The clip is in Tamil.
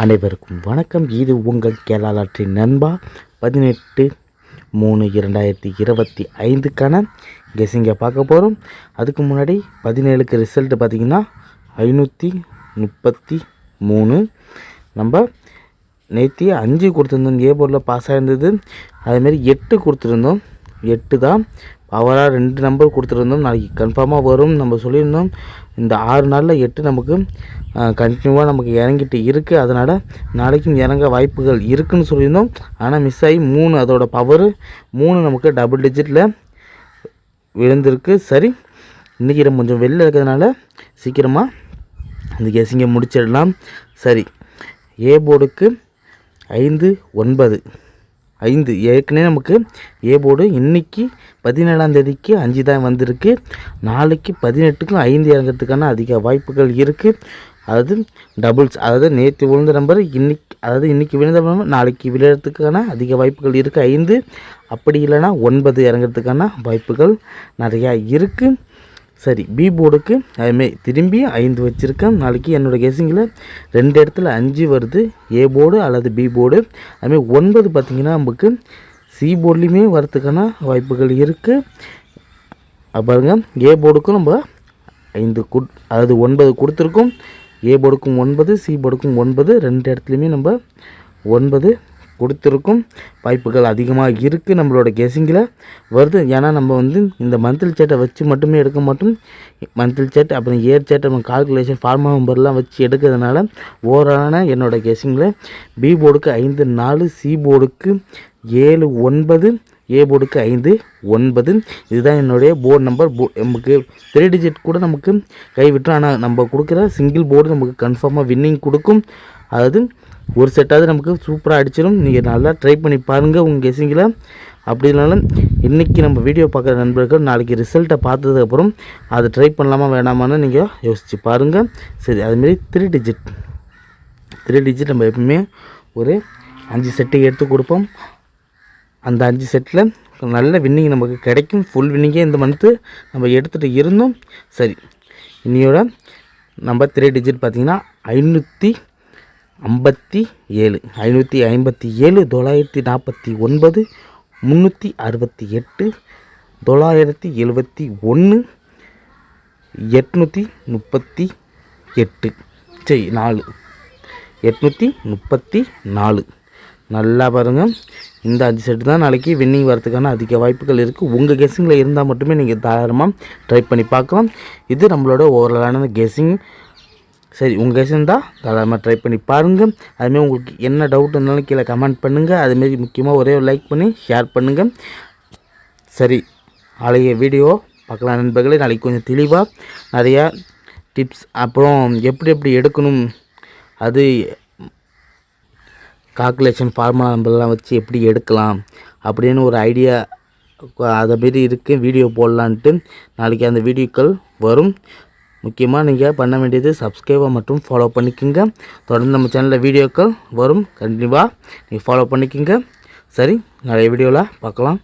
அனைவருக்கும் வணக்கம். இது உங்கள் கேளாளற்றின் நண்பா. பதினெட்டு மூணு இரண்டாயிரத்தி இருபத்தி ஐந்துக்கான கெஸிங்கை பார்க்க போகிறோம் அதுக்கு முன்னாடி பதினேழுக்கு ரிசல்ட்டு பார்த்திங்கன்னா ஐநூற்றி முப்பத்தி மூணு. நம்ம நேற்று அஞ்சு கொடுத்துருந்தோம். ஏ போர்டில் பாஸ் ஆகிருந்தது அதேமாரி எட்டு கொடுத்துருந்தோம். எட்டு தான். பவராக ரெண்டு நம்பர் கொடுத்துருந்தோம். நாளைக்கு கன்ஃபார்மாக வரும் நம்ம சொல்லியிருந்தோம். இந்த ஆறு நாளில் எட்டு நமக்கு கண்டினியூவாக நமக்கு இறங்கிட்டு இருக்குது அதனால் நாளைக்கும் இறங்க வாய்ப்புகள் இருக்குன்னு சொல்லியிருந்தோம். ஆனால் மிஸ் ஆகி மூணு அதோட பவரு மூணு நமக்கு டபுள் டிஜிட்டில் விழுந்திருக்கு. சரி இன்றைக்கி நம்ம கொஞ்சம் வெளில இருக்கிறதுனால சீக்கிரமாக இந்த கெஸிங்கை முடிச்சிடலாம். சரி ஏ போர்டுக்கு ஐந்து ஒன்பது. ஐந்து. ஏற்கனவே நமக்கு ஏ போர்டு இன்னைக்கு பதினேழாம் தேதிக்கு அஞ்சு தான் வந்திருக்கு. நாளைக்கு பதினெட்டுக்கும் ஐந்து இறங்கிறதுக்கான அதிக வாய்ப்புகள் இருக்குது அதாவது டபுள்ஸ் அதாவது நேற்று விழுந்த நம்பர் இன்னைக்கு அதாவது இன்றைக்கி விழுந்த நம்பர் நாளைக்கு விழுறதுக்கான அதிக வாய்ப்புகள் இருக்குது ஐந்து. அப்படி இல்லைன்னா ஒன்பது இறங்கிறதுக்கான வாய்ப்புகள் நிறையா இருக்குது சரி பி போர்டுக்கு அதுமாரி திரும்பி ஐந்து வச்சுருக்கேன். நாளைக்கு என்னோடய கெஸிங்கில் ரெண்டு இடத்துல அஞ்சு வருது. ஏ போர்டு அல்லது பி போர்டு அதுமாரி ஒன்பது பார்த்திங்கன்னா நமக்கு சி போர்ட்லேயுமே வரத்துக்கான வாய்ப்புகள் இருக்குது பாருங்க. ஏ போர்டுக்கும் நம்ம ஐந்து குட் அதாவது ஒன்பது கொடுத்துருக்கோம். ஏ போர்டுக்கும் ஒன்பது சி போர்டுக்கும் ஒன்பது. ரெண்டு இடத்துலையுமே நம்ம ஒன்பது கொடுத்துருக்கும். வாய்ப்புகள் அதிகமாக இருக்குது நம்மளோட கெஸிங்கில் வருது. ஏன்னா நம்ம வந்து இந்த மந்த்லி சேட்டை வச்சு மட்டுமே எடுக்க மாட்டோம். மந்த்லி சேட் அப்புறம் இயர் சேட் நம்ம கால்குலேஷன் ஃபார்மா நம்பர்லாம் வச்சு எடுக்கிறதுனால ஓவரான என்னோட கெஸிங்கில் பி போர்டுக்கு ஐந்து நாலு சி போர்டுக்கு ஏழு ஒன்பது ஏ போர்டுக்கு ஐந்து ஒன்பது. இதுதான் என்னுடைய போர்டு நம்பர் போ நமக்கு த்ரீ டிஜிட் கூட நமக்கு கைவிட்டோம் ஆனால் நம்ம கொடுக்குற சிங்கிள் போர்டு நமக்கு கன்ஃபார்மாக வின்னிங் கொடுக்கும். அதாவது ஒரு செட்டாவது நமக்கு சூப்பராக அடிச்சிடும் நீங்கள் நல்லா ட்ரை பண்ணி பாருங்கள் உங்கள் கெஸிங்கில் அப்படி இல்லைனாலும் இன்றைக்கி நம்ம வீடியோ பார்க்குற நண்பர்கள் நாளைக்கு ரிசல்ட்டை பார்த்ததுக்கப்புறம் அதை ட்ரை பண்ணலாமா வேணாமான்னு நீங்கள் யோசித்து பாருங்கள் சரி அதுமாரி த்ரீ டிஜிட் த்ரீ டிஜிட் நம்ம எப்பவுமே ஒரு அஞ்சு செட்டு எடுத்து கொடுப்போம். அந்த அஞ்சு செட்டில் நல்ல வின்னிங் நமக்கு கிடைக்கும். ஃபுல் வின்னிங்கே இந்த மந்த்து நம்ம எடுத்துகிட்டு இருந்தோம். சரி இன்னையோட நம்ம த்ரீ டிஜிட் பார்த்திங்கன்னா ஐநூற்றி ஐம்பத்தி ஏழு ஐநூற்றி ஐம்பத்தி ஏழு தொள்ளாயிரத்தி நாற்பத்தி ஒன்பது முந்நூற்றி அறுபத்தி எட்டு தொள்ளாயிரத்தி எழுபத்தி ஒன்று எட்நூற்றி முப்பத்தி எட்டு. சரி நாலு. எட்நூற்றி முப்பத்தி நாலு. நல்லா பாருங்கள் இந்த அஞ்சு செட்டு தான் நாளைக்கு வின்னிங் வரதுக்கான அதிக வாய்ப்புகள் இருக்குது உங்கள் கெஸ்ஸிங்கில் இருந்தால் மட்டுமே நீங்கள் தாராளமாக ட்ரை பண்ணி பார்க்கலாம். இது நம்மளோட ஓவராலான கெஸ்ஸிங் சரி உங்கள் கேஸ் இருந்தால் தாராளமாக ட்ரை பண்ணி பாருங்கள் அதுமாரி உங்களுக்கு என்ன டவுட் இருந்தாலும் கீழே கமெண்ட் பண்ணுங்கள் அதுமாரி முக்கியமாக ஒரே ஒரு லைக் பண்ணி ஷேர் பண்ணுங்கள் சரி நாளைய வீடியோ பார்க்கலாம் நண்பர்களே. நாளைக்கு கொஞ்சம் தெளிவாக நிறையா டிப்ஸ் அப்புறம் எப்படி எப்படி எடுக்கணும் அது கால்குலேஷன் ஃபார்முலா நம்பர்லாம் வச்சு எப்படி எடுக்கலாம் அப்படின்னு ஒரு ஐடியா அதை மாரி இருக்குது வீடியோ போடலான்ட்டு நாளைக்கு அந்த வீடியோக்கள் வரும். முக்கியமாக நீங்கள் பண்ண வேண்டியது சப்ஸ்கிரைபை மட்டும் ஃபாலோ பண்ணிக்கோங்க. தொடர்ந்து நம்ம சேனலில் வீடியோக்கள் வரும். கண்டிப்பாக நீங்கள் ஃபாலோ பண்ணிக்கோங்க. சரி நிறைய வீடியோவில் பார்க்கலாம்.